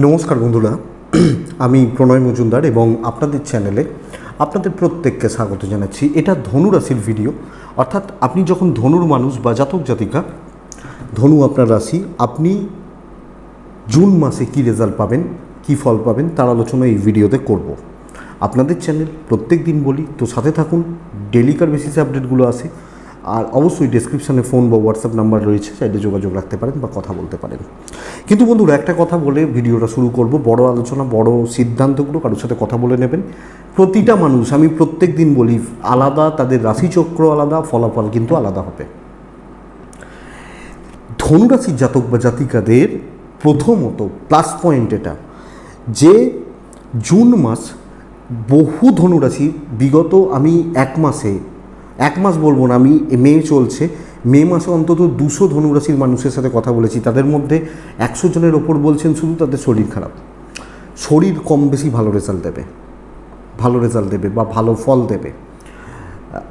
নমস্কার বন্ধুরা, আমি প্রণয় মজুমদার এবং আপনাদের চ্যানেলে আপনাদের প্রত্যেককে স্বাগত জানাচ্ছি। এটা ধনু রাশির ভিডিও অর্থাৎ আপনি যখন ধনুর মানুষ বা জাতক জাতিকা, ধনু আপনার রাশি, আপনি জুন মাসে কি রেজাল্ট পাবেন, কি ফল পাবেন, তার আলোচনা এই ভিডিওতে করব। আপনাদের চ্যানেল প্রত্যেক দিন বলি, তো সাথে থাকুন ডেলিকার বেসিসে আপডেটগুলো আসে। আর অবশ্যই ডেসক্রিপশানে ফোন বা হোয়াটসঅ্যাপ নাম্বার রয়েছে সাইডে যোগাযোগ রাখতে পারেন বা কথা বলতে পারেন। কিন্তু বন্ধুরা, একটা কথা বলে ভিডিওটা শুরু করব। বড় আলোচনা, বড় সিদ্ধান্তগুলো কারোর সাথে কথা বলে নেবেন। প্রতিটা মানুষ, আমি প্রত্যেক দিন বলি, আলাদা, তাদের রাশিচক্র আলাদা, ফলাফল কিন্তু আলাদা হবে। ধনুরাশির জাতক বা জাতিকাদের প্রথমত প্লাস পয়েন্ট এটা, যে জুন মাস বহু ধনুরাশি, বিগত আমি এক মাসে এক মাস বলব না, আমি মে চলছে। মে মাসে অন্তত দুশো ধনুরাশির মানুষের সাথে কথা বলেছি। তাদের মধ্যে একশো জনের ওপর বলছেন শুধু তাদের শরীর খারাপ। শরীর কম বেশি ভালো রেজাল্ট দেবে। ভালো রেজাল্ট দেবে বা ভালো ফল দেবে।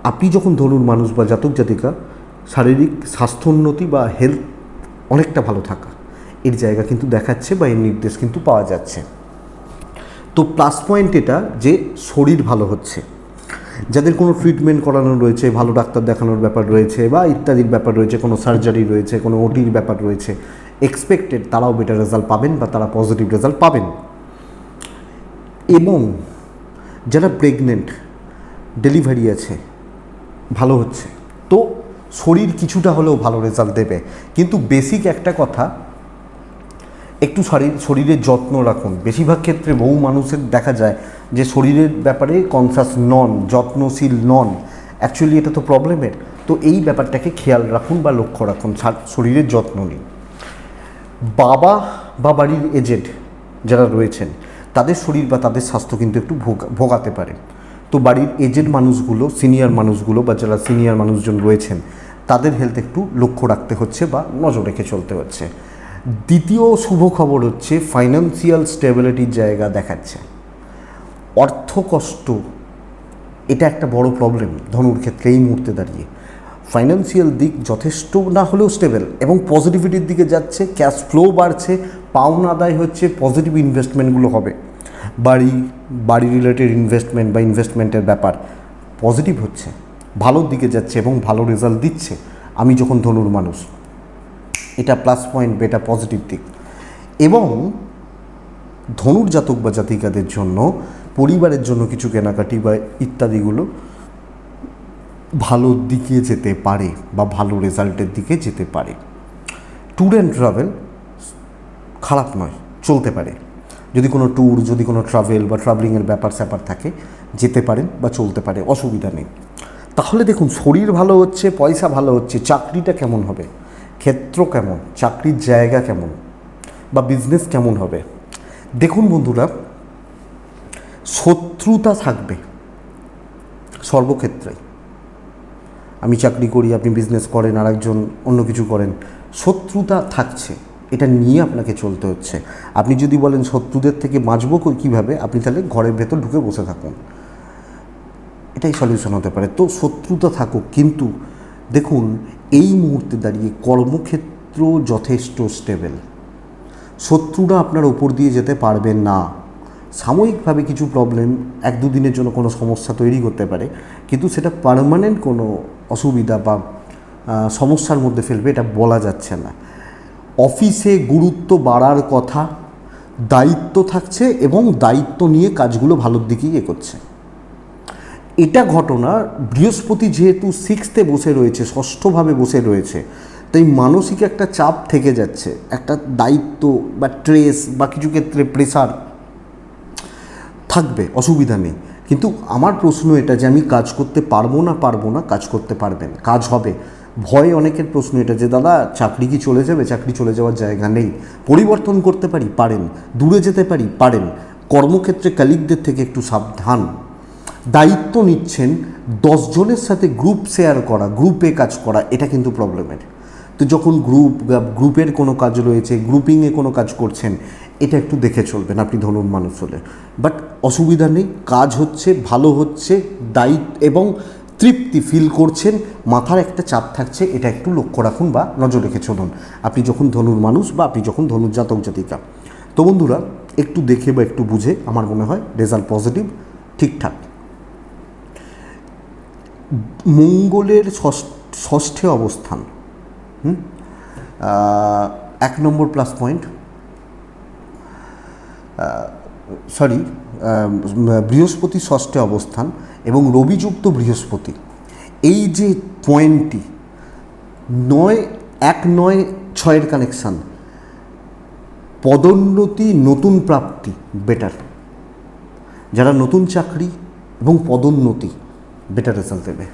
আপনি যখন ধরুন মানুষ বা জাতক জাতিকা, শারীরিক স্বাস্থ্যোন্নতি বা হেলথ অনেকটা ভালো থাকা, এর জায়গা কিন্তু দেখাচ্ছে বা এর নির্দেশ কিন্তু পাওয়া যাচ্ছে। তো প্লাস পয়েন্ট এটা যে শরীর ভালো হচ্ছে। যাদের কোনো ট্রিটমেন্ট করানো রয়েছে, ভালো ডাক্তার দেখানোর ব্যাপার রয়েছে বা ইত্যাদির ব্যাপার রয়েছে, কোনো সার্জারি রয়েছে, কোনো ওটির ব্যাপার রয়েছে এক্সপেক্টেড তারাও বেটার রেজাল্ট পাবেন বা তারা পজিটিভ রেজাল্ট পাবেন। এবং যারা প্রেগনেন্ট ডেলিভারি আছে, ভালো হচ্ছে। তো শরীর কিছুটা হলেও ভালো রেজাল্ট দেবে। কিন্তু বেসিক একটা কথা, একটু শরীর, শরীরের যত্ন রাখুন। বেশিরভাগ ক্ষেত্রে বহু মানুষের দেখা যায় যে শরীরের ব্যাপারে কনসাস নন যত্নশীল নন অ্যাকচুয়ালি এটা তো প্রবলেমের তো এই ব্যাপারটাকে খেয়াল রাখুন বা লক্ষ্য রাখুন শরীরের যত্ন নিন। বাবা বা বাড়ির এজেড যারা রয়েছেন, তাদের শরীর বা তাদের স্বাস্থ্য কিন্তু একটু ভোগ- ভোগাতে পারে। তো বাড়ির এজেড মানুষগুলো সিনিয়র মানুষগুলো বা যারা সিনিয়র মানুষজন রয়েছেন, তাদের হেলথ একটু লক্ষ্য রাখতে হচ্ছে বা নজর রেখে চলতে হচ্ছে। দ্বিতীয় শুভ খবর হচ্ছে ফাইন্যান্সিয়াল স্টেবিলিটির জায়গা দেখাচ্ছে। অর্থ কষ্ট এটা একটা বড় প্রবলেম ধনুর ক্ষেত্রে এই মুহূর্তে দাঁড়িয়ে। ফাইন্যান্সিয়াল দিক যথেষ্ট না হলেও স্টেবল এবং পজিটিভিটির দিকে যাচ্ছে ক্যাশ ফ্লো বাড়ছে, পাওনা আদায় হচ্ছে পজিটিভ ইনভেস্টমেন্টগুলো হবে। বাড়ি বাড়ি রিলেটেড ইনভেস্টমেন্ট বা ইনভেস্টমেন্টের ব্যাপার পজিটিভ হচ্ছে, ভালোর দিকে যাচ্ছে এবং ভালো রেজাল্ট দিচ্ছে। আমি যখন ধনুর মানুষ, এটা প্লাস পয়েন্ট বা এটা পজিটিভ দিক। এবং ধনুর জাতক বা জাতিকাদের জন্য পরিবারের জন্য কিছু কেনাকাটি বা ইত্যাদিগুলো ভালোর দিকে যেতে পারে বা ভালো রেজাল্টের দিকে যেতে পারে। ট্যুর অ্যান্ড ট্রাভেল খারাপ নয়, চলতে পারে। যদি কোনো ট্যুর, যদি কোনো ট্রাভেল বা ট্রাভেলিংয়ের ব্যাপার স্যাপার থাকে, যেতে পারেন বা চলতে পারে, অসুবিধা নেই। তাহলে দেখুন, শরীর ভালো হচ্ছে, পয়সা ভালো হচ্ছে, চাকরিটা কেমন হবে? ক্ষেত্র কেমন? চাকরির জায়গা কেমন? বা বিজনেস কেমন হবে? দেখুন বন্ধুরা শত্রুতা থাকবে সর্বক্ষেত্রে আমি চাকরি করি, আপনি বিজনেস করেন আর একজন অন্য কিছু করেন, শত্রুতা থাকছে, এটা নিয়ে আপনাকে চলতে হচ্ছে। আপনি যদি বলেন শত্রুদের থেকে বাঁচবো কীভাবে, আপনি তাহলে ঘরের ভেতর ঢুকে বসে থাকুন। এটাই সলিউশন হতে পারে। তো শত্রুতা থাকুক, কিন্তু দেখুন, এই মুহূর্তে দাঁড়িয়ে কর্মক্ষেত্র যথেষ্ট স্টেবল শত্রুরা আপনার ওপর দিয়ে যেতে পারবেন না। সাময়িকভাবে কিছু প্রবলেম এক দুদিনের জন্য কোনো সমস্যা তৈরি করতে পারে, কিন্তু সেটা পারমানেন্ট কোনো অসুবিধা বা সমস্যার মধ্যে ফেলবে এটা বলা যাচ্ছে না। অফিসে গুরুত্ব বাড়ার কথা, দায়িত্ব থাকছে এবং দায়িত্ব নিয়ে কাজগুলো ভালোর দিকেই এগোচ্ছে। এটা ঘটনা বৃহস্পতি যেহেতু সিক্সথে বসে রয়েছে, ষষ্ঠভাবে বসে রয়েছে, তাই মানসিক একটা চাপ থেকে যাচ্ছে। একটা দায়িত্ব বা ট্রেস বা কিছু ক্ষেত্রে প্রেসার থাকবে, অসুবিধা নেই। কিন্তু আমার প্রশ্ন এটা যে আমি কাজ করতে পারব না পারব না, কাজ করতে পারবেন কাজ হবে। ভয় অনেকের প্রশ্ন এটা যে, দাদা, চাকরি কি চলে যাবে? চাকরি চলে যাওয়ার জায়গা নেই। পরিবর্তন করতে পারি? পারেন। দূরে যেতে পারি? পারেন। কর্মক্ষেত্রে কালিকদের থেকে একটু সাবধান। দায়িত্ব নিচ্ছেন দশজনের সাথে গ্রুপ শেয়ার করা গ্রুপে কাজ করা, এটা কিন্তু প্রবলেমের তো যখন গ্রুপ গ্রুপের কোনো কাজ রয়েছে গ্রুপিংয়ে কোনো কাজ করছেন এটা একটু দেখে চলবেন, আপনি ধরুন মানুষ হলে। বাট অসুবিধা নেই, কাজ হচ্ছে, ভালো হচ্ছে দায়িত্ব এবং তৃপ্তি ফিল করছেন, মাথার একটা চাপ থাকছে, এটা একটু লক্ষ্য রাখুন বা নজর রেখে চলুন। আপনি যখন ধনুর মানুষ বা আপনি যখন ধনুর জাতক জাতিকা, তো বন্ধুরা, একটু দেখে বা একটু বুঝে আমার মনে হয় রেজাল্ট পজিটিভ ঠিকঠাক। মঙ্গলের ষষ্ঠ- অবস্থান? এক নম্বর প্লাস পয়েন্ট সরি বৃহস্পতি ষষ্ঠে অবস্থান এবং রবিযুক্ত বৃহস্পতি। এই যে পয়েন্টটি নয়, এক নয় ছয়ের কানেকশান পদোন্নতি নতুন প্রাপ্তি বেটার যারা নতুন চাকরি এবং পদোন্নতি বেটার রেজাল্ট দেবে।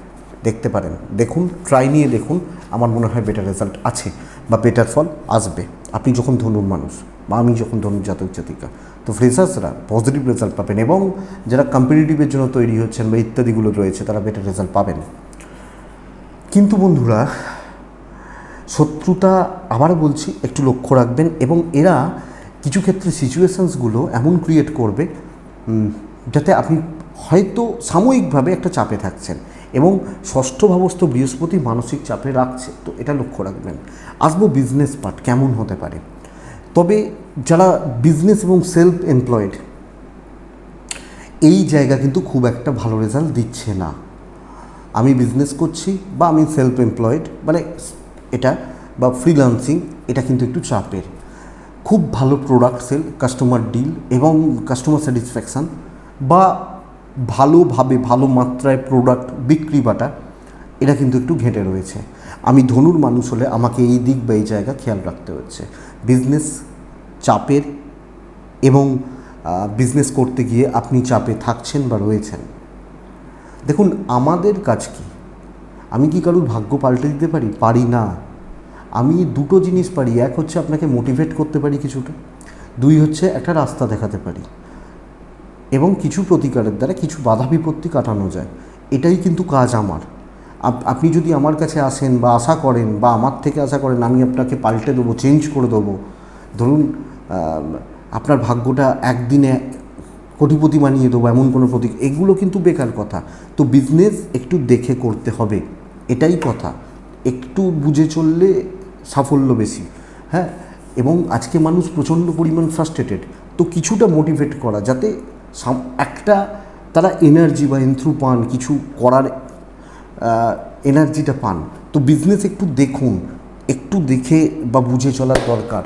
দেখতে পারেন, দেখুন ট্রাই নিয়ে দেখুন, আমার মনে হয় বেটার রেজাল্ট আছে বা বেটার ফল আসবে। আপনি যখন ধনুর মানুষ বা আমি যখন ধনুর জাতক জাতিকা, তো ফ্রেশার্সরা পজিটিভ রেজাল্ট পাবেন এবং যারা কম্পিটিটিভের জন্য তৈরি হচ্ছেন বা ইত্যাদিগুলো রয়েছে, তারা বেটার রেজাল্ট পাবেন। কিন্তু বন্ধুরা, শত্রুতা, আবার বলছি, একটু লক্ষ্য রাখবেন এবং এরা কিছু ক্ষেত্রে সিচুয়েশানসগুলো এমন ক্রিয়েট করবে যাতে আপনি হয়তো সাময়িকভাবে একটা চাপে থাকছেন এবং ষষ্ঠ ভাবস্থ বৃহস্পতি মানসিক চাপে রাখছে। তো এটা লক্ষ্য রাখবেন। আসব বিজনেস পার্ট কেমন হতে পারে? তবে যারা বিজনেস এবং সেলফ এমপ্লয়েড এই জায়গা কিন্তু খুব একটা ভালো রেজাল্ট দিচ্ছে না। আমি বিজনেস করছি বা আমি সেলফ এমপ্লয়েড মানে এটা বা ফ্রিল্যান্সিং এটা কিন্তু একটু চাপের। খুব ভালো প্রোডাক্ট সেল কাস্টমার ডিল এবং কাস্টমার স্যাটিসফ্যাকশান বা ভালোভাবে, ভালো মাত্রায় প্রোডাক্ট বিক্রি বাটা, এটা কিন্তু একটু ঘেঁটে রয়েছে। আমি ধনুর মানুষ হলে আমাকে এই দিক বা এই জায়গা খেয়াল রাখতে হচ্ছে। বিজনেস চাপের এবং বিজনেস করতে গিয়ে আপনি চাপে থাকছেন বা রয়েছেন। দেখুন, আমাদের কাজ কি? আমি কি কারুর ভাগ্য পাল্টে দিতে পারি? পারি না। আমি দুটো জিনিস পারি। এক হচ্ছে আপনাকে মোটিভেট করতে পারি কিছুটা। দুই হচ্ছে একটা রাস্তা দেখাতে পারি। এবং কিছু প্রতিকারের দ্বারা কিছু বাধা বিপত্তি কাটানো যায়। এটাই কিন্তু কাজ আমার। আপনি যদি আমার কাছে আসেন বা আশা করেন বা আমার থেকে আশা করেন আমি আপনাকে পাল্টে দেবো চেঞ্জ করে দেবো, ধরুন আপনার ভাগ্যটা একদিনে কোটিপতি বানিয়ে দেবো এমন কোনো প্রতীক, এগুলো কিন্তু বেকার কথা। তো বিজনেস একটু দেখে করতে হবে, এটাই কথা। একটু বুঝে চললে সাফল্য বেশি হ্যাঁ? এবং আজকে মানুষ প্রচণ্ড পরিমাণ ফ্রাস্ট্রেটেড তো কিছুটা মোটিভেট করা, যাতে একটা তারা এনার্জি বা এন্থ্রু পান, কিছু করার এনার্জিটা পান। তো বিজনেস একটু দেখুন, একটু দেখে বা বুঝে চলার দরকার।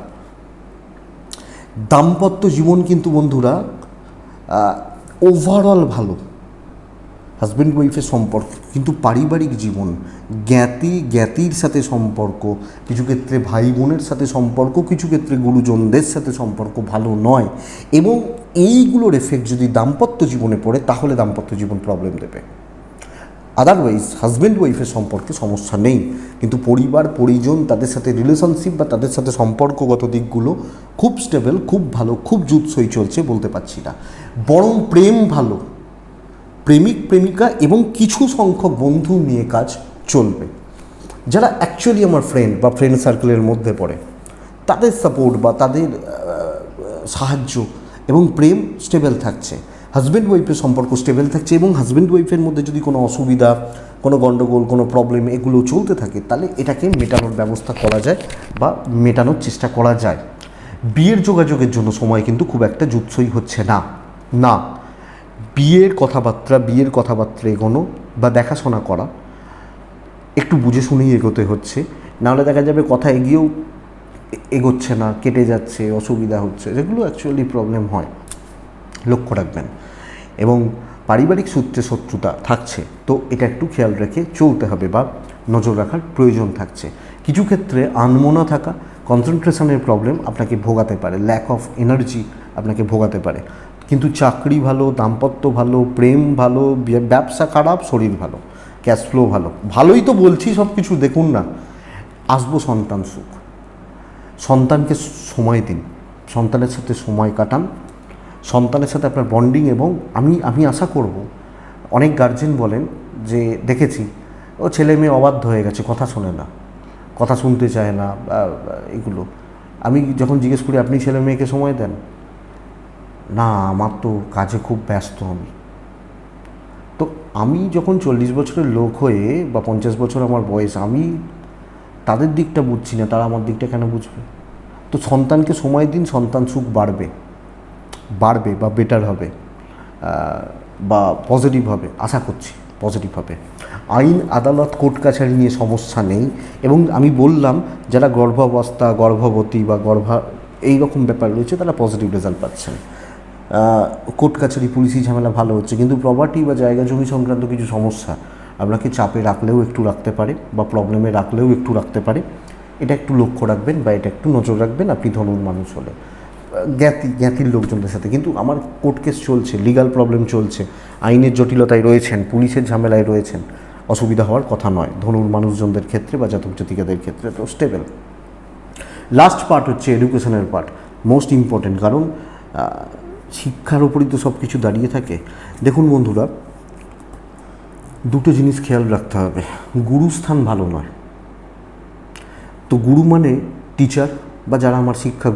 দাম্পত্য জীবন কিন্তু বন্ধুরা ওভারঅল ভালো। হাজব্যান্ড ওয়াইফের সম্পর্ক, কিন্তু পারিবারিক জীবন, জ্ঞাতি, জ্ঞাতির সাথে সম্পর্ক, কিছু ক্ষেত্রে ভাই বোনের সাথে সম্পর্ক, কিছু ক্ষেত্রে গুরুজনদের সাথে সম্পর্ক ভালো নয়। এবং এইগুলোর এফেক্ট যদি দাম্পত্য জীবনে পড়ে, তাহলে দাম্পত্য জীবন প্রবলেম দেবে। আদারওয়াইজ হাজব্যান্ড ওয়াইফের সম্পর্কে সমস্যা নেই। কিন্তু পরিবার, পরিজন, তাদের সাথে রিলেশনশিপ বা তাদের সাথে সম্পর্কগত দিকগুলো খুব স্টেবল খুব ভালো, খুব জুৎসই চলছে বলতে পারছি না। বরং প্রেম ভালো। প্রেমিক, প্রেমিকা এবং কিছু সংখ্যক বন্ধু নিয়ে কাজ চলবে। যারা অ্যাকচুয়ালি আমার ফ্রেন্ড বা ফ্রেন্ড সার্কেলের মধ্যে পড়ে, তাদের সাপোর্ট বা তাদের সাহায্য এবং প্রেম স্টেবল থাকছে। হাজব্যান্ড ওয়াইফের সম্পর্ক স্টেবল থাকছে এবং হাজব্যান্ড ওয়াইফের মধ্যে যদি কোনো অসুবিধা, কোনো গণ্ডগোল কোনো প্রবলেম এগুলো চলতে থাকে, তাহলে এটাকে মেটানোর ব্যবস্থা করা যায় বা মেটানোর চেষ্টা করা যায়। বিয়ের যোগাযোগের জন্য সময় কিন্তু খুব একটা জুৎসই হচ্ছে না। না, বিয়ের কথাবার্তা বিয়ের কথাবার্তা এগোনো বা দেখাশোনা করা একটু বুঝে শুনেই এগোতে হচ্ছে। নাহলে দেখা যাবে কথা এগিয়েও এগোচ্ছে না, কেটে যাচ্ছে, অসুবিধা হচ্ছে, যেগুলো অ্যাকচুয়ালি প্রবলেম হয়। লক্ষ্য রাখবেন। এবং পারিবারিক সূত্রে শত্রুতা থাকছে, তো এটা একটু খেয়াল রেখে চলতে হবে বা নজর রাখার প্রয়োজন থাকছে। কিছু ক্ষেত্রে আনমোনা থাকা, কনসেন্ট্রেশনের প্রবলেম আপনাকে ভোগাতে পারে ল্যাক অফ এনার্জি আপনাকে ভোগাতে পারে। কিন্তু চাকরি ভালো, দাম্পত্য ভালো, প্রেম ভালো ব্যবসা খারাপ, শরীর ভালো ক্যাশ ফ্লো ভালো, ভালোই তো বলছি সব কিছু দেখুন না। আসব সন্তান সুখ। সন্তানকে সময় দিন। সন্তানের সাথে সময় কাটান সন্তানের সাথে আপনার বন্ডিং এবং আমি আমি আশা করব, অনেক গার্জেন বলেন যে দেখেছি, ও ছেলে মেয়ে অবাধ্য হয়ে গেছে, কথা শোনে না, কথা শুনতে চায় না এগুলো। আমি যখন জিজ্ঞেস করি, আপনি ছেলে মেয়েকে সময় দেন? না, আমার তো কাজে খুব ব্যস্ত আমি। তো আমি যখন চল্লিশ বছরের লোক হয়ে বা পঞ্চাশ বছর আমার বয়স, আমি তাদের দিকটা বুঝছি না, তারা আমার দিকটা কেন বুঝবে? তো সন্তানকে সময় দিন, সন্তান সুখ বাড়বে। বাড়বে বা বেটার হবে বা পজিটিভ হবে, আশা করছি পজিটিভ হবে। আইন, আদালত, কোর্ট কাছারি নিয়ে সমস্যা নেই এবং আমি বললাম, যারা গর্ভাবস্থা, গর্ভবতী বা গর্ভা, এই রকম ব্যাপার রয়েছে, তারা পজিটিভ রেজাল্ট পাচ্ছেন। কোর্ট কাছারি পুলিশি ঝামেলা ভালো হচ্ছে, কিন্তু প্রপার্টি বা জায়গা জমি সংক্রান্ত কিছু সমস্যা, আপনাকে চাপে রাখলেও একটু রাখতে পারে বা প্রবলেমে রাখলেও একটু রাখতে পারে। এটা একটু লক্ষ্য রাখবেন বা এটা একটু নজর রাখবেন, আপনি ধনুর মানুষ হলে। জ্ঞাতি, জ্ঞাতির লোকজনদের সাথে। কিন্তু আমার কোর্ট কেস চলছে লিগাল প্রবলেম চলছে, আইনের জটিলতায় রয়েছেন, পুলিশের ঝামেলায় রয়েছেন, অসুবিধা হওয়ার কথা নয়। ধনুর মানুষজনদের ক্ষেত্রে বা জাতক জাতিকাদের ক্ষেত্রে তো স্টেবল লাস্ট পার্ট হচ্ছে এডুকেশনের পার্ট মোস্ট ইম্পর্টেন্ট কারণ শিক্ষার ওপরই তো সব কিছু দাঁড়িয়ে থাকে। দেখুন বন্ধুরা, দুটো জিনিস খেয়াল রাখতে হবে। গুরুস্থান ভালো নয়। তো গুরু মানে টিচার বা যারা আমার শিক্ষা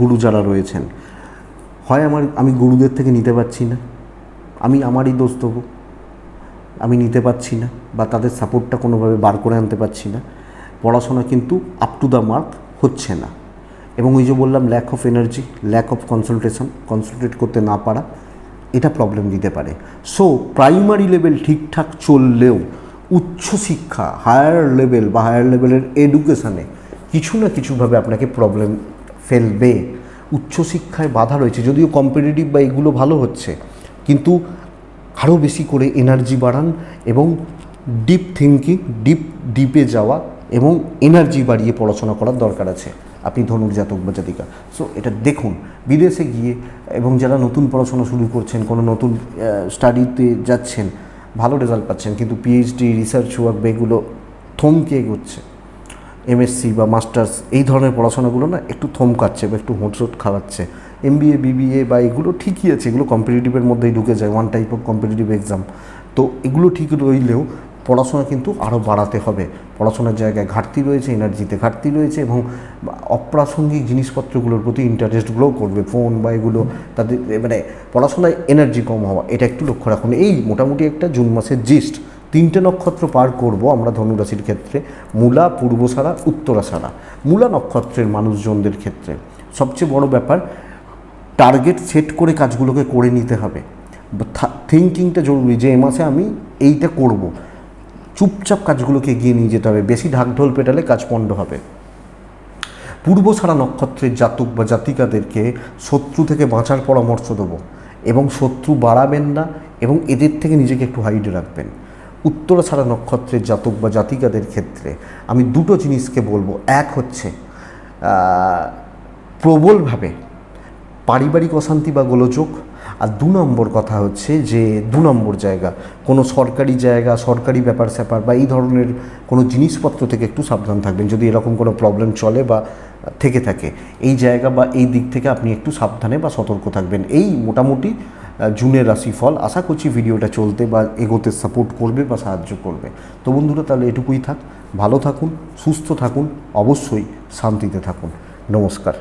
গুরু যারা রয়েছেন, হয় আমার, আমি গুরুদের থেকে নিতে পারছি না, আমি আমারই দোষ দেবো আমি নিতে পারছি না বা তাদের সাপোর্টটা কোনোভাবে বার করে আনতে পারছি না, পড়াশোনা কিন্তু আপ টু দ্য মার্ক হচ্ছে না। এবং ওই যে বললাম lack of energy lack of concentration concentrate করতে না পারা, এটা প্রবলেম দিতে পারে। সো প্রাইমারি লেভেল ঠিকঠাক চললেও উচ্চশিক্ষা হায়ার লেভেল বা হায়ার লেভেলের এডুকেশানে কিছু না কিছুভাবে আপনাকে প্রবলেম ফেলবে। উচ্চশিক্ষায় বাধা রয়েছে, যদিও কম্পিটিটিভ বা এগুলো ভালো হচ্ছে, কিন্তু আরও বেশি করে এনার্জি বাড়ান এবং ডিপ থিঙ্কিং ডিপ ডিপে যাওয়া এবং এনার্জি বাড়িয়ে পড়াশোনা করার দরকার আছে। আপনি ধনুর জাতক বা জাতিকা। সো এটা দেখুন, বিদেশে গিয়ে এবং যারা নতুন পড়াশোনা শুরু করছেন, কোনো নতুন স্টাডিতে যাচ্ছেন, ভালো রেজাল্ট পাচ্ছেন, কিন্তু পিএইচডি রিসার্চ ওয়ার্ক এগুলো থমকে এগোচ্ছে। এমএসসি বা মাস্টার্স এই ধরনের পড়াশোনাগুলো না একটু থমকাচ্ছে বা একটু হোঁচট খাওয়াচ্ছে। এমবিএ বিবিএ বা এগুলো ঠিকই আছে, এগুলো কম্পিটিটিভের মধ্যেই ঢুকে যায় one type of competitive exam তো এগুলো ঠিক রইলেও পড়াশোনা কিন্তু আরও বাড়াতে হবে। পড়াশোনার জায়গায় ঘাটতি রয়েছে এনার্জিতে ঘাটতি রয়েছে এবং অপ্রাসঙ্গিক জিনিসপত্রগুলোর প্রতি ইন্টারেস্ট গ্রো করবে। ফোন বা এগুলো তাদের মানে পড়াশোনায় এনার্জি কম হওয়া, এটা একটু লক্ষ্য রাখুন। এই মোটামুটি একটা জুন মাসের জিস্ট তিনটে নক্ষত্র পার করব আমরা ধনুরাশির ক্ষেত্রে, মূলা পূর্বসারা উত্তরাসারা মূলা নক্ষত্রের মানুষজনদের ক্ষেত্রে সবচেয়ে বড় ব্যাপার টার্গেট সেট করে কাজগুলোকে করে নিতে হবে। থিঙ্কিংটা জরুরি যে এ মাসে আমি এইটা করব। চুপচাপ কাজগুলোকে এগিয়ে নিয়ে যেতে হবে, বেশি ঢাকঢোল পেটালে কাজ পণ্ড হবে। পূর্বসারা নক্ষত্রের জাতক বা জাতিকাদেরকে শত্রু থেকে বাঁচার পরামর্শ দেবো এবং শত্রু বাড়াবেন না এবং এদের থেকে নিজেকে একটু হাইডে রাখবেন। উত্তরা ছাড়া নক্ষত্রের জাতক বা জাতিকাদের ক্ষেত্রে আমি দুটো জিনিসকে বলব। এক হচ্ছে প্রবলভাবে পারিবারিক অশান্তি বা গোলযোগ। আর দু নম্বর কথা হচ্ছে যে, দু নম্বর জায়গা, কোনো সরকারি জায়গা, সরকারি ব্যাপার স্যাপার বা এই ধরনের কোনো জিনিসপত্র থেকে একটু সাবধান থাকবেন। যদি এরকম কোনো প্রবলেম চলে বা থেকে থাকে, এই জায়গা বা এই দিক থেকে আপনি একটু সাবধানে বা সতর্ক থাকবেন। এই মোটামুটি জুনের রাশিফল। আশা করছি ভিডিওটা চলতে বা এগোতে সাপোর্ট করবে বা সাহায্য করবে। তো বন্ধুরা, তাহলে এটুকুই থাক। ভালো থাকুন, সুস্থ থাকুন, অবশ্যই শান্তিতে থাকুন। নমস্কার।